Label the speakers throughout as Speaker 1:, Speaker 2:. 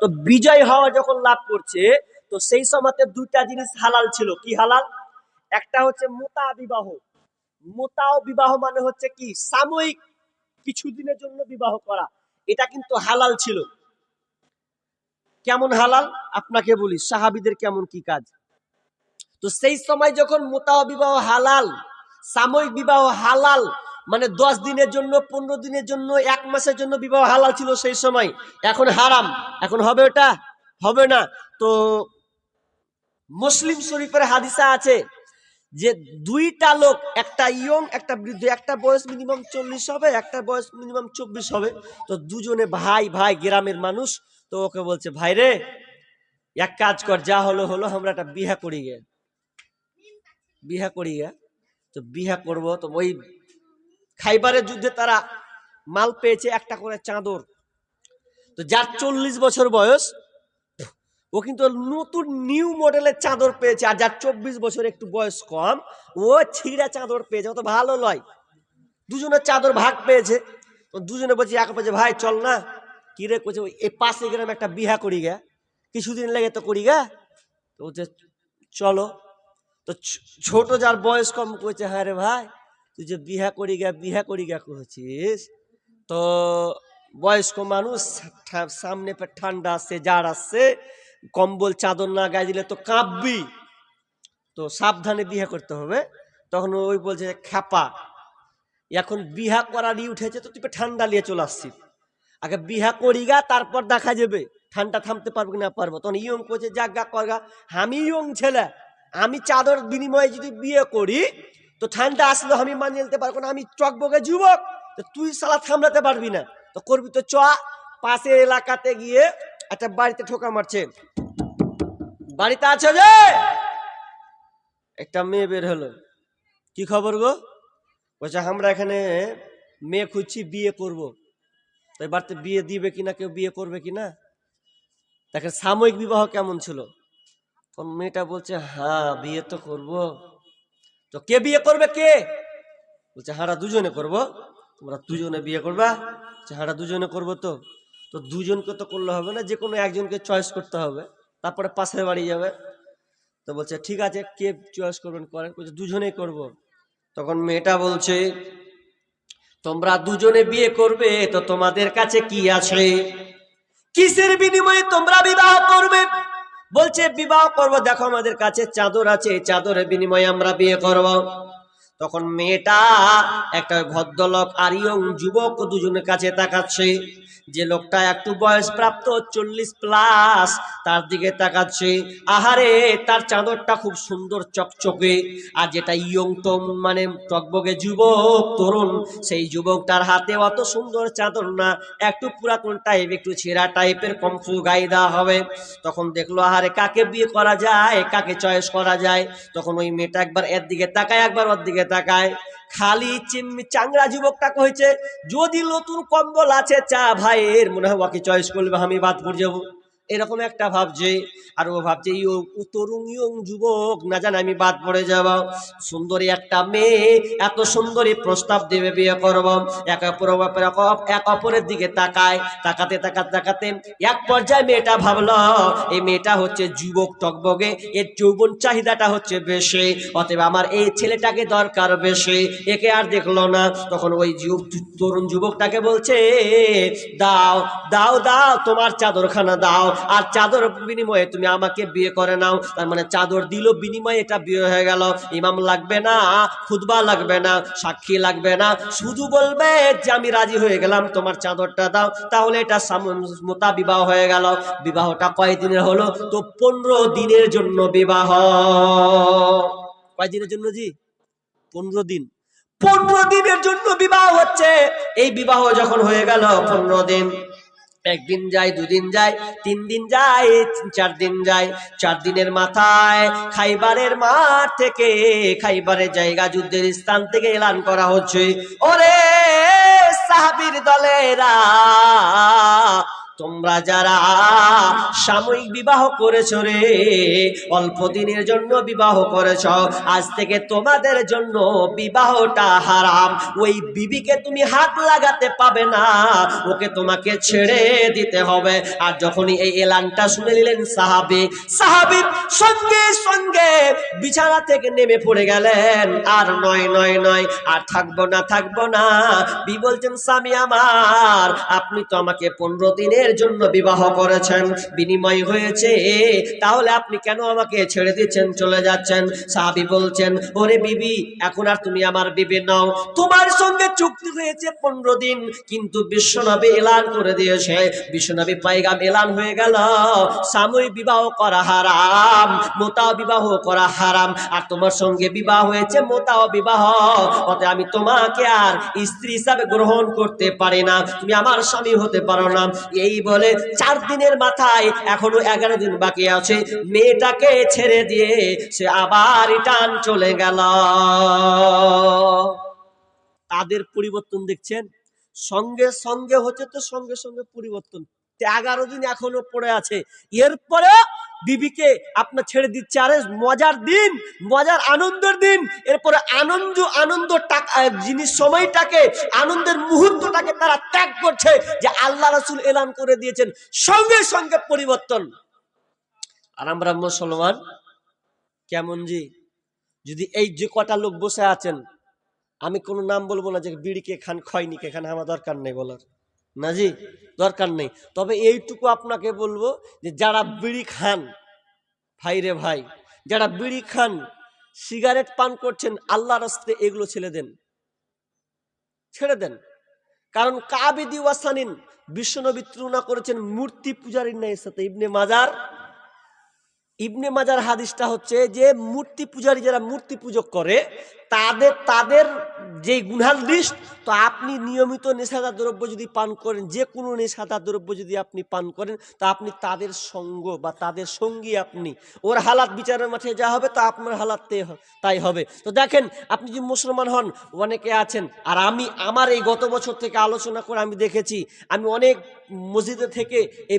Speaker 1: তো বিজয় হওয়া যখন লাভ করছে, তো সেই সময়তে দুইটা জিনিস হালাল ছিল। কি হালাল? একটা হচ্ছে মোতা বিবাহ। মোতাও বিবাহ মানে হচ্ছে কি? সাময়িক কিছুদিনের জন্য বিবাহ করা। এটা কিন্তু হালাল ছিল। কেমন হালাল? আপনাকে বলি, সাহাবিদের কেমন কি কাজ? তো সেই সময় যখন মোতাও বিবাহ হালাল, সাময়িক বিবাহ হালাল মানে দশ দিনের জন্য, পনেরো দিনের জন্য, এক মাসের জন্য বিবাহ হালাল ছিল সেই সময়। এখন হারাম। এখন হবে ওটা? হবে না। তো মুসলিম শরীফের হাদিসা আছে যে দুইটা লোক, একটা ইয়ং, একটা বৃদ্ধ, একটা বয়স মিনিমাম চল্লিশ হবে, একটা বয়স মিনিমাম চব্বিশ হবে। তো দুজনে ভাই ভাই গ্রামের মানুষ। তো ওকে বলছে, ভাই রে, এক কাজ কর, যা হলো হলো, আমরা একটা বিহা করি গে। বিহা করি গে। তো বিহা করব, তো ওই খাইবারের যুদ্ধে তারা মাল পেয়েছে একটা করে চাদর। তো যার চল্লিশ বছর বয়স, ও কিন্তু নতুন নিউ মডেলের চাদর পেয়েছে আর যার চব্বিশ বছর একটু বয়স কম, ও ছিঁড়া চাদর পেয়েছে। অত ভালো লয় দুজনের চাদর ভাগ পেয়েছে। তো দুজনে বলছে এক বলছে, ভাই, চল না। কি রে করছে এই পাশে গ্রামে একটা বিহা করি গে। কিছুদিন লেগে তো করি গা। তো বলছে, চলো। তো ছোট যার বয়স কম কইছে হ্যাঁ রে ভাই। তুই যে বিহা করি গা, বিহা করি গা কহছিস তো বয়স্ক মানুষ সামনে ঠান্ডা আসছে জাড় আসছে কম্বল, চাদর না গায়ে দিলে তো কাঁপবি। তো সাবধানে বিহা করতে হবে। তখন ওই বলছে খ্যাপা, এখন বিহা করারই উঠেছে তো তুই ঠান্ডা নিয়ে চলে আসছিস। আগে বিহা করি গা, তারপর দেখা যাবে। ঠান্ডা থামতে পারব না, পারব। তখন ইয়ং করছে যাক গা করগা আমি ইয়ং ছেলে, আমি চাদর বিনিময়ে যদি বিয়ে করি তো ঠান্ডা আসলে আমি মানিয়ে নিতে পারব না, আমি চক চকবকে যুবক, তো তুই সালা থামলাতে পারবি না। তো করবি তো চ, পাশের এলাকাতে গিয়ে একটা বাড়িতে ঠোকা মারছে। বাড়িতে আছে যে? একটা মেয়ে বের হলো। কি খবর গো? বলছে, আমরা এখানে মেয়ে খুঁজছি, বিয়ে করব। তো এবার তো বিয়ে দিবে কিনা, কেউ বিয়ে করবে কিনা? দেখেন, সাময়িক বিবাহ কেমন ছিল? মেয়েটা বলছে হ্যাঁ বিয়ে তো করব। তো কে বিয়ে করবে কে? বলছে হারা দুজনে করব। তোমরা দুজনে বিয়ে করবা। হারা দুজনে করব তো। তো দুজনকে তো করলে হবে না যে কোনো একজনকে চয়েস করতে হবে। তারপরে পাশের বাড়ি যাবে। তো বলছে, ঠিক আছে, কে চয়েস করবেন, করেন। বলছে, দুজনেই করব। তখন মেয়েটা বলছে, তোমরা দুজনে বিয়ে করবে, তো তোমাদের কাছে কি আছে? কিসের বিনিময়ে তোমরা বিবাহ করবে? বলছে বিবাহ করব। দেখো আমাদের কাছে চাদর আছে চাদরের বিনিময়ে আমরা বিয়ে করব। তখন মেয়েটা একটা ভদ্রলোক আর ইয়ং যুবক দুজনের কাছে তাকাচ্ছে। যে লোকটা একটু বয়স প্রাপ্ত চল্লিশ প্লাস, তার দিকে তাকাচ্ছে। আহারে, তার চাদরটা খুব সুন্দর চকচকে। আর যেটা ইয়ং তো মানে টকবগে যুবক তরুণ, সেই যুবকটার হাতে অত সুন্দর চাদর না। একটু পুরাতন টাইপ একটু ছেঁড়া টাইপের কমফু গায়ে দেওয়া হবে। তখন দেখল, আহারে, কাকে বিয়ে করা যায়, কাকে চয়েস করা যায়? তখন ওই মেয়েটা একবার এর দিকে তাকায়, একবার ওর দিকে তাকায়। খালি চাংরা যুবকটা কইছে যদি নতুন কম্বল আছে চা ভাইয়ের, মনে হয় ওকে চয়েস করবে আমি বাদ পড়ে যাব। এরকম একটা ভাবছে আর ও ভাবছে, ইয়ং, ও তরুণ ইয়ং যুবক, না জানে আমি বাদ পড়ে যাব। সুন্দরী একটা মেয়ে, এত সুন্দরী প্রস্তাব দেবে বিয়ে করব। এক অপর এক অপরের দিকে তাকায়, তাকাতে তাকাতে তাকাতে এক পর্যায়ে মেয়েটা ভাবলো, এই মেয়েটা হচ্ছে যুবক টকবগে, এর যৌবন চাহিদাটা হচ্ছে বেশি, অতএব আমার এই ছেলেটাকে দরকার বেশি। একে আর দেখল না। তখন ওই যুব তরুণ যুবকটাকে বলছে, দাও দাও দাও, তোমার চাদরখানা দাও। আর চাদর বিনিময়ে তুমি আমাকে বিয়ে করে নাও। তার মানে চাদর দিল, বিনিময়ে এটা বিয়ে হয়ে গেল। ইমাম লাগবে না খুদবা লাগবে না, সাক্ষী লাগবে না। শুধু বলবে যে আমি রাজি হয়ে গেলাম, তোমার চাদরটা দাও। তাহলে এটা মোতা বিবাহ হয়ে গেল। বিবাহটা কয় দিনের হলো? তো পনেরো দিনের জন্য বিবাহ। কয় দিনের জন্য জি? পনেরো দিন। পনেরো দিনের জন্য বিবাহ হচ্ছে। এই বিবাহ যখন হয়ে গেল, পনেরো দিন। একদিন যায়, দুদিন যায় তিন দিন যায় চার দিন যায়। চার দিনের মাথায় খাইবারের মাঠ থেকে, খাইবারের জায়গা যুদ্ধের স্থান থেকে এলান করা হচ্ছে। ওরে সাহাবির দলেরা তোমরা যারা সাময়িক বিবাহ করেছ রে, অল্প দিনের জন্য বিবাহ করেছ, আজ থেকে তোমাদের জন্য বিবাহটা হারাম। ওই বিবিকে তুমি হাত লাগাতে পাবে না, ওকে তোমাকে ছেড়ে দিতে হবে। আর যখনই এই এলানটা শুনে নিলেন সাহাবি সাহাবি সঙ্গে সঙ্গে বিছানা থেকে নেমে পড়ে গেলেন। আর নয় নয় নয়, আর থাকব না থাকব না। বি বলছেন, স্বামী আমার, আপনি তো আমাকে পনেরো দিনের জন্য বিবাহ করেছেন, বিনিময় হয়েছে। তাহলে আপনি কেন আমাকে ছেড়ে দিচ্ছেন, চলে যাচ্ছেন? সাহাবি বলছেন, ওরে বিবি, এখন আর তুমি আমার বিবি নও। তোমার সঙ্গে চুক্তি হয়েছে পনেরো দিন, কিন্তু বিশ্বনবী এলান করে দিয়েছে। বিশ্বনবী পাইগাম এলান হয়ে গেল। সাময়িক বিবাহ করা হারাম, মোতাও বিবাহ করা হারাম। আর তোমার সঙ্গে বিবাহ হয়েছে মোতাও বিবাহ। অতএব আমি তোমাকে আর স্ত্রী হিসাবে গ্রহণ করতে পারি না। তুমি আমার স্বামী হতে পারো না। এই বলে চার দিনের মাথায় এখনও এগারো দিন বাকি আছে। মেয়েটাকে ছেড়ে দিয়ে সে আবার রিটার্ন চলে গেল। তাদের পরিবর্তন দেখছেন? সঙ্গে সঙ্গে হচ্ছে তো সঙ্গে সঙ্গে পরিবর্তন। এগারো দিন এখনও পড়ে আছে। এরপরে বিবিকে আপনার ছেড়ে দিচ্ছে আরে মজার দিন, মজার আনন্দের দিন। এরপরে আনন্দ আনন্দ টাকা জিনিস সময়টাকে, আনন্দের মুহূর্তটাকে তারা ত্যাগ করছে যে আল্লাহ রাসুল এলান করে দিয়েছেন। সঙ্গে সঙ্গে পরিবর্তন। আর আমরা মুসলমান, কেমন জি যদি এই যে কটা লোক বসে আছেন, আমি কোনো নাম বলব না যে বিড়ি কে খান, খয়নি কে খান, আমার দরকার নেই বলার। না জি? দরকার নেই। তবে এইটুকু আপনাকে বলব যে যারা বিড়ি খান, ভাই রে ভাই, যারা বিড়ি খান, সিগারেট পান করছেন আল্লাহ রাস্তে এগুলো ছেড়ে দেন। ছেড়ে দেন। কারণ কাবেদি ওয়াসানিন বিশ্বনবী তুলনা করেছেন মূর্তি পূজারীর ন্যায়ের সাথে। ইবনে মাজার ইবনে মাজার হাদিসটা হচ্ছে যে মূর্তি পূজারী যারা মূর্তি পূজক করে তাদের তাদের যে গুনহার লিস্ট তো আপনি নিয়মিত নেশাদার দ্রব্য যদি পান করেন, যে কোনো নেশাদার দ্রব্য যদি আপনি পান করেন, তা আপনি তাদের সঙ্গ বা তাদের সঙ্গী আপনি। ওর হালাত বিচারের মাঠে যা হবে, তা আপনার হালাত তাই হবে। তো দেখেন, আপনি যদি মুসলমান হন, অনেকে আছেন, আর আমি, আমার এই গত বছর থেকে আলোচনা করে আমি দেখেছি, আমি অনেক মসজিদে থেকে এই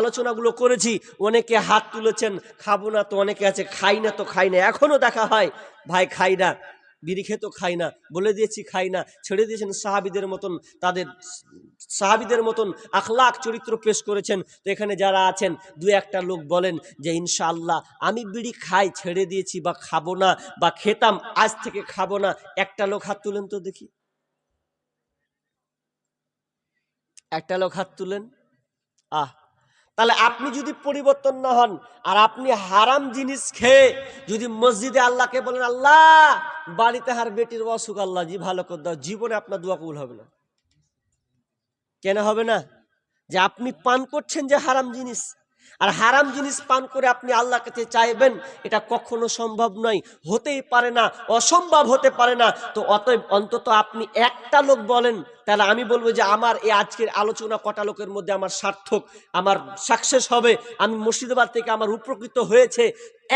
Speaker 1: আলোচনাগুলো করেছি, অনেকে হাত তুলেছেন, খাব না তো অনেকে আছে, খাই না তো খাই না এখনও দেখা হয়, ভাই খাই না। বিড়ি খেতো খাই না, বলে দিয়েছি খাই না, ছেড়ে দিয়েছেন সাহাবিদের মতন, তাদের সাহাবিদের মতন আখলাখ চরিত্র পেশ করেছেন। তো এখানে যারা আছেন, দু একটা লোক বলেন যে, ইনশাআল্লাহ, আমি বিড়ি খাই, ছেড়ে দিয়েছি বা খাব না বা খেতাম, আজ থেকে খাব না। একটা লোক হাত তুলেন তো দেখি। একটা লোক হাত তুলেন, আহ তাহলে আপনি যদি পরিবর্তন না হন আর আপনি হারাম জিনিস খেয়ে যদি মসজিদে আল্লাহকে বলেন, আল্লাহ, বাড়িতে হার বেটির অসুখ, আল্লাহ জি ভালো করে দাও, জীবনে আপনার দোয়া কবুল হবে না। কেন হবে না? যে আপনি পান করছেন যে হারাম জিনিস, আর হারাম জিনিস পান করে আপনি আল্লাহ কাছে চাইবেন, এটা কখনো সম্ভব নয়। হতেই পারে না, অসম্ভব হতে পারে না। তো অতএব অন্তত আপনি একটা লোক বলেন তাহলে আমি বলব যে আমার এই আজকের আলোচনা কটা লোকের মধ্যে আমার সার্থক, আমার সাকসেস হবে, আমি মুর্শিদাবাদ থেকে আমার উপকৃত হয়েছে।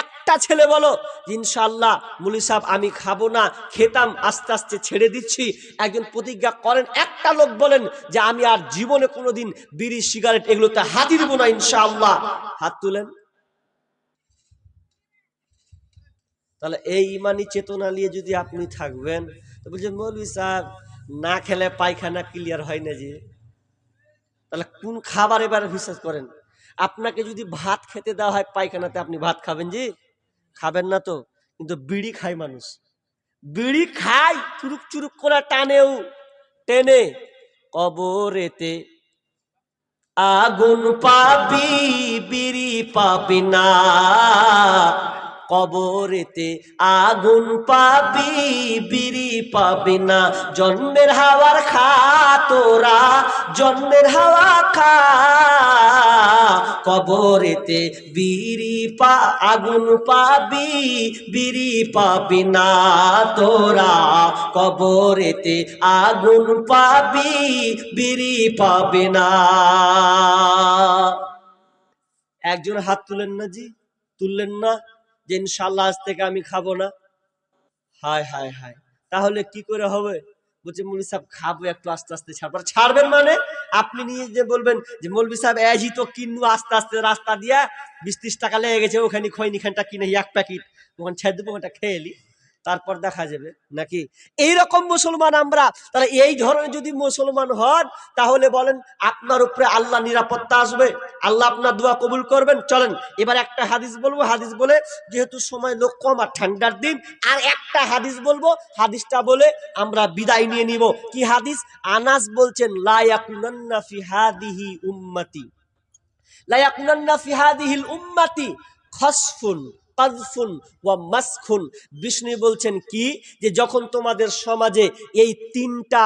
Speaker 1: একটা ছেলে বলো ইনশাল্লাহ মুলি সাহেব, আমি খাব না, খেতাম, আস্তে আস্তে ছেড়ে দিচ্ছি। একজন প্রতিজ্ঞা করেন, একটা লোক বলেন যে আমি আর জীবনে কোনোদিন বিড়ি, সিগারেট এগুলোতে হাতি দিব না, ইনশাআল্লাহ। হাত তুলেন। তাহলে এই ইমানি চেতনা নিয়ে যদি আপনি থাকবেন, তো বলছেন মৌলভী সাহেব না খেলে পায়খানা ক্লিয়ার হয় না যে। তাহলে কোন খাবার এবার বিশ্বাস করেন? আপনাকে যদি ভাত খেতে দেওয়া হয় পায়খানাতে, আপনি ভাত খাবেন জি খাবেন না তো। কিন্তু বিড়ি খায় মানুষ। বিড়ি খায়, চুরুক চুরুক করে টানেও। টেনে। কবরেতে আগুন পাবি, বিড়ি পাবি না। কবরেতে আগুন পাবি, বিড়ি পাবি না। জন্মের হাওয়ার খা তোরা, জন্মের হাওয়া খা। কবরেতে বিড়ি পা, আগুন পাবি, বিড়ি পাবি না তোরা। কবরেতে আগুন পাবি, বিড়ি পাবি না। একজন হাত তুলেন না জি? তুললেন না? যে ইনশাল্লাহ আজ থেকে আমি খাব না। হায় হায় হায়। তাহলে কি করে হবে? বলছে, মৌলী সাহেব, খাব একটু আস্তে আস্তে ছাড়বো ছাড়বেন মানে? আপনি নিয়ে যে বলবেন যে মৌলবি সাহেব এজি তো কিনু আস্তে আস্তে রাস্তা দিয়া, বিশ টাকা লেগে গেছে, ওখানে খৈনি খানটা কিনে, এক প্যাকেট। ওখানে ছেড়ে দেবো ওখানটা খেয়ে এলি তারপর দেখা যাবে। নাকি? এই রকম মুসলমান আমরা, তাহলে এই ধরনের যদি মুসলমান হন, তাহলে বলেন আপনার উপরে আল্লাহ নিরাপত্তা আসবে। আল্লাহ আপনার দোয়া কবুল করবেন। চলেন, এবার একটা হাদিস বলব। হাদিস বলে যেহেতু সময় লোক কম আর ঠান্ডার দিন, আর একটা হাদিস বলব। হাদিসটা বলে আমরা বিদায় নিয়ে নিব। কি হাদিস? আনাস বলছেন লায়াকুনান্না হাদিহি উম্মতি। লায়াকুনান্না ফি হাদিহিল উম্মতি খসফুন। কাযফুন ওয়া মাসখুন। বিষ্ণু বলছেন, কি? যে যখন তোমাদের সমাজে এই তিনটা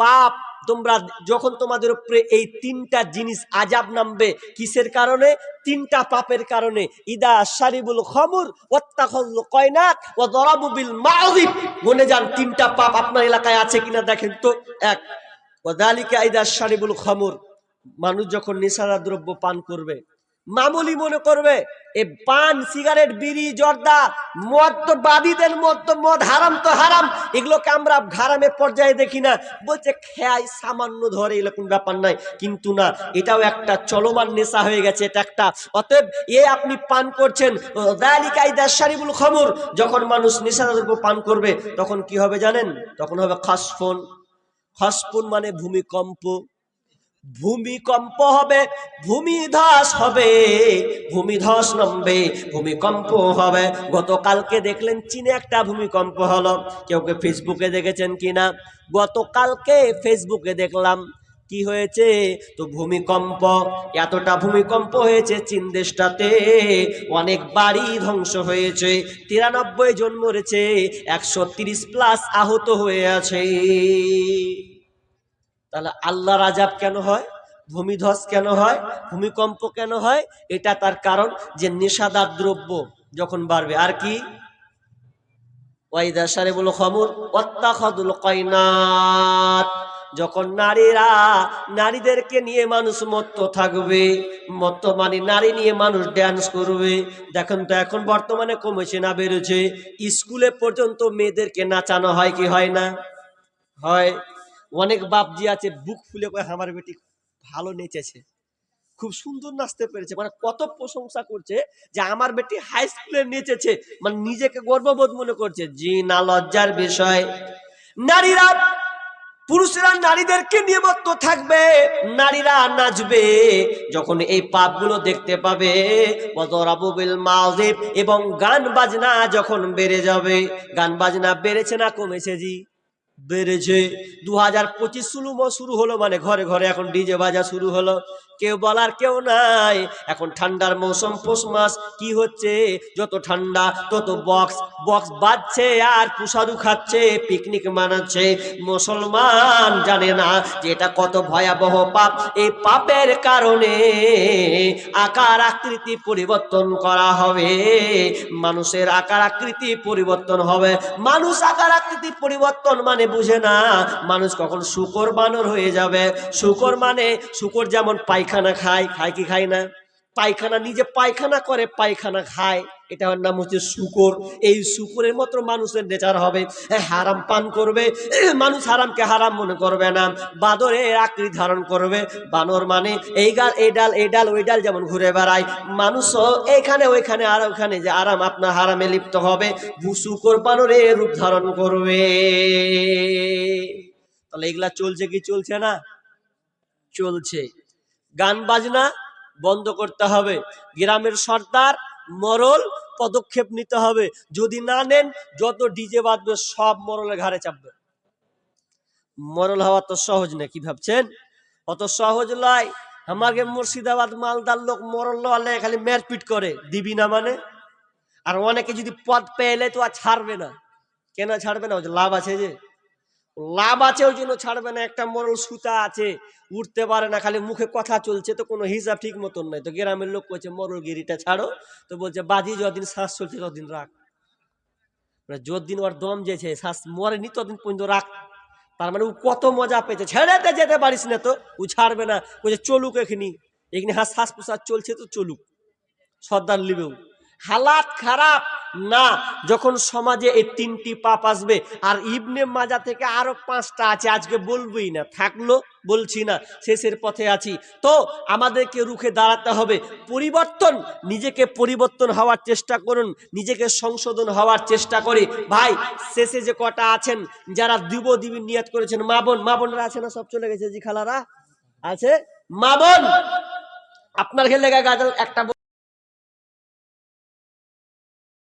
Speaker 1: পাপ, তোমরা যখন তোমাদের উপরে এই তিনটা জিনিস আজাব নামবে, কিসের কারণে? তিনটা পাপের কারণে। ইদা শারিবুল খমুর ওয়াত্তাখাল কয়নাক ওয়া দরাবু বিল মনে যান, তিনটা পাপ আপনার এলাকায় আছে কিনা দেখেন তো, এক। ওয়াদালিকা ইদা শারিবুল খমুর, মানুষ যখন নেশাদার দ্রব্য পান করবে মামুলি মনে করবে, এ পান, সিগারেট, বিড়ি, জর্দা, মদ তো বাদীদের মদ তো, মদ হারাম তো হারাম, এগুলোকে আমরা হারামের পর্যায়ে দেখি না। বলছে, খেয়াই, সামান্য ধরে এরকম ব্যাপার নাই। কিন্তু না, এটাও একটা চলমান নেশা হয়ে গেছে, এটা একটা। অতএব এ আপনি পান করছেন শারিবুল খমর, যখন মানুষ নেশাদ্রব্য পান করবে, তখন কি হবে জানেন? তখন হবে খসফোন। খসফোন মানে ভূমিকম্প। ভূমিকম্প হবে, ভূমিধস হবে, ভূমিধস নামবে, ভূমিকম্প হবে। গতকালকে দেখলেন চীনে একটা ভূমিকম্প হলো। কেউ কেউ ফেসবুকে দেখেছেন কিনা গতকালকে ফেসবুকে দেখলাম। কি হয়েছে? তো ভূমিকম্প, এতটা ভূমিকম্প হয়েছে চীন দেশটাতে, অনেক বাড়ি ধ্বংস হয়েছে, তিরানব্বই জন মরেছে, একশো প্লাস আহত হয়ে আছে। তাহলে আল্লাহ রাজাব কেন হয়? ভূমিধস কেন হয়? ভূমিকম্প কেন হয়? এটা তার কারণ যে নেশাদার দ্রব্য যখন বাড়বে। আর কি? ওয়াইদা সারেবুল খমর অত্যাখদুল কয়নাত যখন নারীরা নারীদেরকে নিয়ে মানুষ মত্ত থাকবে, মত্ত মানে নারী নিয়ে মানুষ ড্যান্স করবে। দেখেন তো এখন বর্তমানে কমেছে না বেড়েছে। স্কুলে পর্যন্ত মেয়েদেরকে নাচানো হয় কি হয় না? হয়। অনেক বাপজি আছে, বুক ফুলে করে আমার বেটি ভালো নেচেছে। খুব সুন্দর নাচতে পেরেছে মানে কত প্রশংসা করছে যে আমার বেটি হাই স্কুলে নেচেছে। মানে নিজেকে গর্ববোধ মনে করছে জি না লজ্জার বিষয়। নারীরা, পুরুষরা নারীদেরকে নিয়মত্ত থাকবে, নারীরা নাচবে। যখন এই পাপগুলো দেখতে পাবে এবং গান বাজনা যখন বেড়ে যাবে, গান বাজনা বেড়েছে না কমেছে জি? বেড়েছে। দু হাজার পঁচিশ শুরু হলো মানে ঘরে ঘরে এখন ডিজে বাজা শুরু হলো। কেউ বলার কেউ নাই। এখন ঠান্ডার মৌসুম, পৌষ মাস, কি হচ্ছে? যত ঠান্ডা, তত বক্স। বক্স বাজছে আর পুষারু খাচ্ছে, পিকনিক মানাচ্ছে। মুসলমান জানে না যে এটা কত ভয়াবহ পাপ। এই পাপের কারণে আকার আকৃতি পরিবর্তন করা হবে। মানুষের আকার আকৃতি পরিবর্তন হবে। মানুষ আকার আকৃতি পরিবর্তন মানে বুঝে না। মানুষ কখন শুকর বানর হয়ে যাবে। শুকর মানে শুকর যেমন পায়খানা খায় খায় কি খায় না? পায়খানা নিজে পায়খানা করে, পায়খানা খায়। এটা ওর নাম হচ্ছে শুকর। এই শুকরের মতো মানুষের নেচার হবে। হারাম পান করবে। মানুষ হারামকে হারাম মনে করবে না। বাদরে আকৃতি ধারণ করবে। বানর মানে এই গাল, এই ডাল এই ডাল, ওই ডাল যেমন ঘুরে বেড়ায়। মানুষও এখানে, ওইখানে, আর ওইখানে যে আরাম আপনার হারামে লিপ্ত হবে। শুকর বানরে রূপ ধারণ করবে। তাহলে এগুলা চলছে কি চলছে না? চলছে। গান বাজনা বন্ধ করতে হবে। গ্রামের সর্দার মরল পদক্ষেপ নিতে হবে। যদি না নেন, যত ডিজে বাঁধবে সব মরলের ঘাড়ে চাপবে। মরল হওয়া তো সহজ না, কি ভাবছেন? অত সহজ লয় আমাকে মুর্শিদাবাদ মালদার লোক মরল হলে খালি মেরপিট করে। দিবি না মানে? আর অনেকে যদি পদ পেলে তো আর ছাড়বে না। কেন ছাড়বে না? লাভ আছে যে। লাভ আছে, ওই জন্য ছাড়বে না, একটা মরল সুতা আছে উঠতে পারে না, খালি মুখে কথা চলছে, তো কোনো হিসাব ঠিক মতন নাই। তো গ্রামের লোক কইছে মরল গিরিটা ছাড়ো। তো বলছে, বাজি যতদিন শ্বাস চলছে, ততদিন রাখ। মানে যতদিন ওর দম যেছে, শ্বাস মরেনি, ততদিন পর্যন্ত রাখ। তার মানে ও কত মজা পেয়েছে। ছেড়েতে যেতে পারিস না তো, ও ছাড়বে না। বলছে, চলুক এখানি। এখানে হাস শ্বাস প্রশ্বাস চলছে তো চলুক। সর্দার লিবেও। হালাত খারাপ? না। যখন সমাজে এই তিনটি পাপ আসবে, আর ইবনে মাজা থেকে আরও পাঁচটা আছে, আজকে বলবই না, থাকল বলছি না, শেষের পথে আছি। তো আমাদেরকে রুখে দাঁড়াতে হবে। পরিবর্তন, নিজেকে পরিবর্তন হওয়ার চেষ্টা করুন, নিজেকে সংশোধন হওয়ার চেষ্টা করি। ভাই, শেষে যে কটা আছেন, যারা দিব দিবি নিয়াত করেছেন, মা বোন, মা বোনরা আছে না, সব চলে গেছে জি খালারা? আছে? মা বোন! আপনার খেলে গাজল, একটা